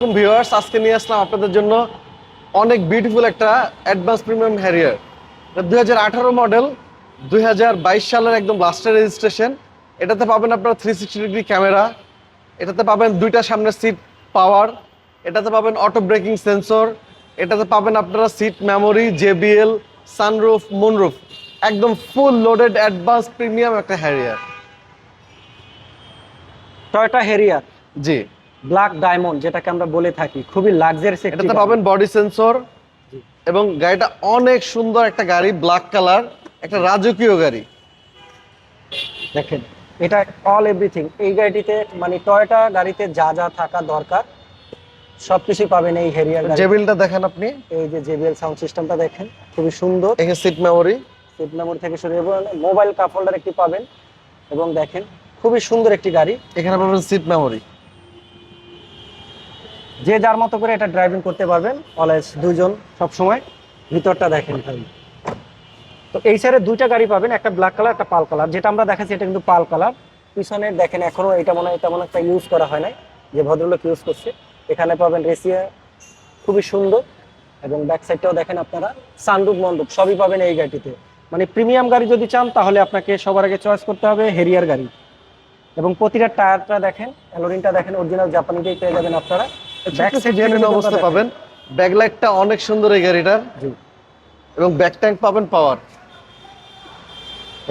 Viewers আজকে নিয়ে আসলাম আপনাদের জন্য অনেক বিউটিফুল একটা অ্যাডভান্স প্রিমিয়াম হ্যারিয়ার দুই হাজার আঠারো মডেল দুই হাজার বাইশ সালের একদম লাস্টের রেজিস্ট্রেশন এটাতে পাবেন আপনারা থ্রি সিক্সটি ডিগ্রি ক্যামেরা এটাতে পাবেন দুইটা সামনের সিট পাওয়ার এটাতে পাবেন অটো ব্রেকিং সেন্সর এটাতে পাবেন আপনারা seat memory JBL sunroof moonroof একদম ফুল লোডেড অ্যাডভান্স প্রিমিয়াম একটা Harrier Toyota Harrier G. Black diamond যেটাকে আমরা বলে থাকি খুবই লাক্সারিয়াস এটাতে পাবেন বডি সেন্সর এবং গাড়িটা অনেক সুন্দর একটা গাড়ি ব্ল্যাক কালার একটা রাজকীয় গাড়ি। দেখেন এটা অল এভরিথিং এই গাড়িটিতে মানে টয়োটা গাড়িতে যা যা থাকা দরকার সবকিছু পাবেন এই হেরিয়ার গাড়ি জেবিলটা দেখেন আপনি। এই যে জেবিএল সাউন্ড সিস্টেমটা দেখেন খুবই সুন্দর। এখানে সিট মেমোরি সিট মেমোরি থেকে শুরু করে মোবাইল কাপ হোল্ডার একটি পাবেন। এবং দেখেন খুবই সুন্দর একটি গাড়ি। এখানে পাবেন সিট মেমোরি যে যার মতো করে এটা ড্রাইভিং করতে পারবেন অলওয়েজ দুজন সব সময় ভিতরটা দেখেন তো এই সাইডে দুইটা গাড়ি পাবেন, একটা ব্ল্যাক কালার একটা পাল কালার যেটা আমরা দেখাচ্ছি, এটা কিন্তু পাল কালার পিছনে দেখেন এখনও এটা মনে হয় তেমন একটা ইউজ করা হয় নাই, যে ভদ্রলোক ইউজ করছে। এখানে পাবেন রেসিয়া, খুবই সুন্দর। এবং ব্যাক সাইডটাও দেখেন আপনারা সানরুফ মন্ডপ সবই পাবেন এই গাড়িটিতে মানে প্রিমিয়াম গাড়ি যদি চান, তাহলে আপনাকে সবার আগে চয়েস করতে হবে হেরিয়ার গাড়ি। এবং প্রতিটা টায়ারটা দেখেন অ্যালোরিনটা দেখেন অরিজিনাল জাপানিতেই পেয়ে যাবেন আপনারা। ব্যাক সাইড জেনুইন অবস্থা পাবেন ব্যাকলাইটটা অনেক সুন্দর এই গাড়িটার। এবং ব্যাক ট্যাঙ্ক পাবেন পাওয়ার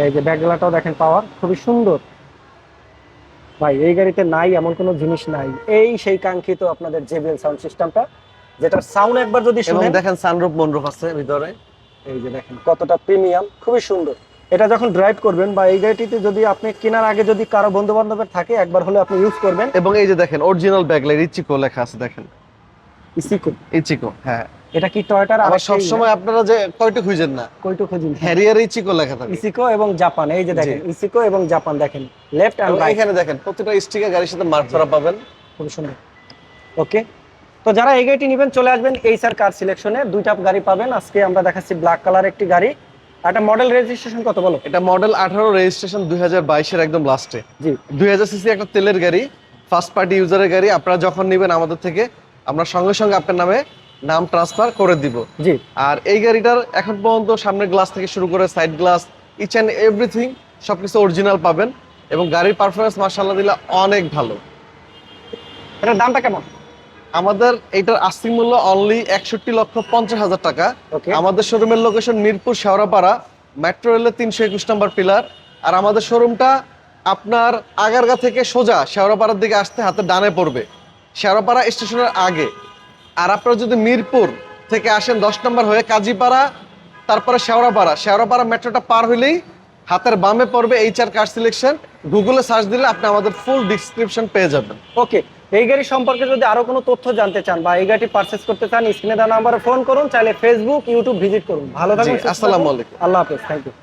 এই যে দেখেন পাওয়ার খুবই সুন্দর। ভাই এই গাড়িতে নাই এমন কোনো জিনিস নাই। এই সেই কাঙ্ক্ষিত আপনাদের জেবিএল সাউন্ড সিস্টেমটা যেটার সাউন্ড একবার যদি শুনেন। দেখেন সানরুফ মনরুফ আছে ভিতরে। এই যে দেখেন কতটা প্রিমিয়াম খুবই সুন্দর। এটা যখন ড্রাইভ করবেন বা এই গাড়িটিতে যদি আপনি কেনার আগে যদি কারও বন্ধু বান্ধবের থাকে একবার হলে আপনি ইউজ করবেন। এবং এই যে দেখেন অরিজিনাল ব্যাকলাইট ইচিকো লেখা আছে দেখেন। ইসিকো ইচিকো হ্যাঁ। এটা কি টয়টার আবার সব সময় আপনারা যে কয়টা খুঁজেন না? কইটো খুঁজি হ্যারিয়ার ইচিকো লেখা থাকে। ইসিকো এবং জাপান এই যে দেখেন ইসিকো এবং জাপান দেখেন লেফট এন্ড রাইট এখানে দেখেন প্রতিটা স্টিকার গাড়ির সাথে মার্ক করা পাবেন। খুবই সুন্দর। ওকে তো যারা এই গাড়িটি নেবেন চলে আসবেন এইসার কার সিলেকশনে দুইটা গাড়ি পাবেন। আজকে আমরা দেখাচ্ছি ব্ল্যাক কালার একটি গাড়ি। একটা মডেল রেজিস্ট্রেশন কত বলো? এটা মডেল আঠারো রেজিস্ট্রেশন দুই হাজার বাইশের একদম লাস্টে জি। দুই হাজার সিসি একটা তেলের গাড়ি ফার্স্ট পার্টি ইউজারের গাড়ি আপনারা যখন নেবেন আমাদের থেকে আমরা সঙ্গে সঙ্গে আপনার নামে নাম ট্রান্সফার করে দিব। জি। আর এই গাড়িটার এখন পর্যন্ত সামনের গ্লাস থেকে শুরু করে side glass each and everything সবকিছু অরিজিনাল পাবেন। এবং গাড়ির পারফরমেন্স মার্শাল্লাহ দিলে অনেক ভালো। এটার দামটা কেমন? আমাদের এটার আস্তিক মূল্য অনলি একষট্টি লক্ষ পঞ্চাশ হাজার টাকা। আমাদের শোরুমের লোকেশন মিরপুর শেওড়াপাড়া মেট্রো রেলের তিনশো একুশ নম্বর পিলার আর আমাদের শোরুমটা আপনার আগারগা থেকে সোজা শেওড়াপাড়ার দিকে আসতে হাতে ডানে পড়বে। শেওড়াপাড়া স্টেশনের আগে। আর আপনারা যদি মিরপুর থেকে আসেন দশ নম্বর হয়ে কাজীপাড়া তারপরে শেওড়াপাড়া। শেওড়াপাড়া মেট্রোটা পার হলেই হাতের বামে পড়বে এইচ আর কার সিলেকশন গুগলে সার্চ দিলে আপনি আমাদের ফুল ডিসক্রিপশন পেয়ে যাবেন ওকে এই গাড়ি সম্পর্কে যদি আরও কোনো তথ্য জানতে চান বা এই গাড়িটি পারচেস করতে চান স্ক্রিনে দেওয়া নাম্বারে ফোন করুন চাইলে ফেসবুক ইউটিউব ভিজিট করুন ভালো থাকুন। আসসালামু আলাইকুম। আল্লাহ হাফেজ থ্যাংক ইউ